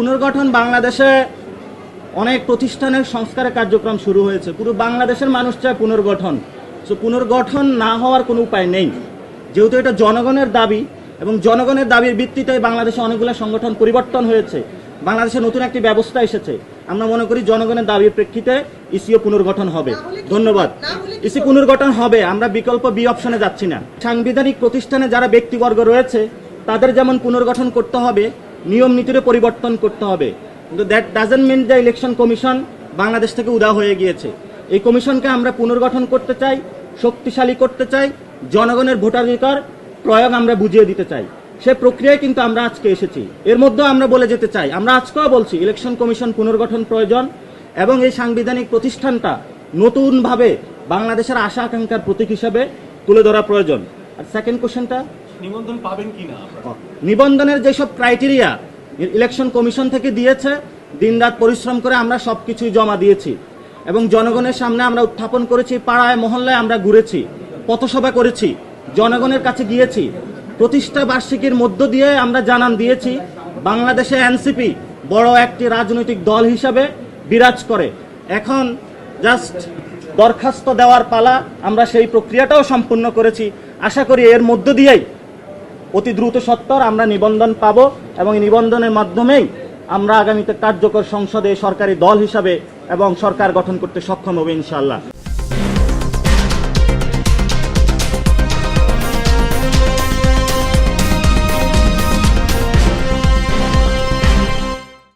পুনর্গঠন বাংলাদেশে অনেক প্রতিষ্ঠানের সংস্কারের কার্যক্রম শুরু হয়েছে। পুরো বাংলাদেশের মানুষ চায় পুনর্গঠন। সো পুনর্গঠন না হওয়ার কোনো উপায় নেই। যেহেতু এটা জনগণের দাবি এবং জনগণের দাবির ভিত্তিতে বাংলাদেশে অনেকগুলো সংগঠন পরিবর্তন হয়েছে। বাংলাদেশে নতুন একটি ব্যবস্থা এসেছে। আমরা মনে করি জনগণের দাবির প্রেক্ষিতে ইসিও পুনর্গঠন হবে। ধন্যবাদ। ইসি পুনর্গঠন হবে, আমরা বিকল্প বি অপশনে যাচ্ছি না। সাংবিধানিক প্রতিষ্ঠানে যারা ব্যক্তিবর্গ রয়েছে, তাদের যেমন পুনর্গঠন করতে হবে নিয়ম নীতিরও পরিবর্তন করতে হবে। কিন্তু that doesn't mean the election commission Bangladesh থেকে উদা হয়ে গিয়েছে। এই কমিশনকে আমরা পুনর্গঠন করতে চাই, শক্তিশালী করতে চাই, জনগণের ভোটাধিকার প্রয়োগ আমরা বুঝিয়ে দিতে চাই। সে প্রক্রিয়ায় কিন্তু আমরা আজকে এসেছি। এর মধ্যেও আমরা বলে যেতে চাই, আমরা আজকেও বলছি ইলেকশন কমিশন পুনর্গঠন প্রয়োজন এবং এই সাংবিধানিক প্রতিষ্ঠানটা নতুনভাবে বাংলাদেশের আশা আকাঙ্ক্ষার প্রতীক হিসাবে তুলে ধরা প্রয়োজন। আর সেকেন্ড কোশ্চেনটা নিবন্ধন পাবেন? নিবন্ধনের যেসব ক্রাইটেরিয়া ইলেকশন কমিশন থেকে দিয়েছে, দিনরাত পরিশ্রম করে আমরা সব কিছুই জমা দিয়েছি এবং জনগণের সামনে আমরা উত্থাপন করেছি, পাড়ায়, মহল্লায় আমরা ঘুরেছি, পথসভা করেছি, জনগণের কাছে গিয়েছি, প্রতিষ্ঠা বার্ষিকীর মধ্য দিয়ে আমরা জানান দিয়েছি, বাংলাদেশে এনসিপি বড় একটি রাজনৈতিক দল হিসাবে বিরাজ করে। এখন জাস্ট দরখাস্ত দেওয়ার পালা আমরা সেই প্রক্রিয়াটাও সম্পূর্ণ করেছি। আশা করি এর মধ্য দিয়েই অতি দ্রুত সত্তর আমরা নিবন্ধন পাব এবং নিবন্ধনের মাধ্যমেই আমরা আগামীতে কার্যকর সংসদে সরকারি দল হিসাবে এবং সরকার গঠন করতে সক্ষম হবে ইনশাআল্লাহ।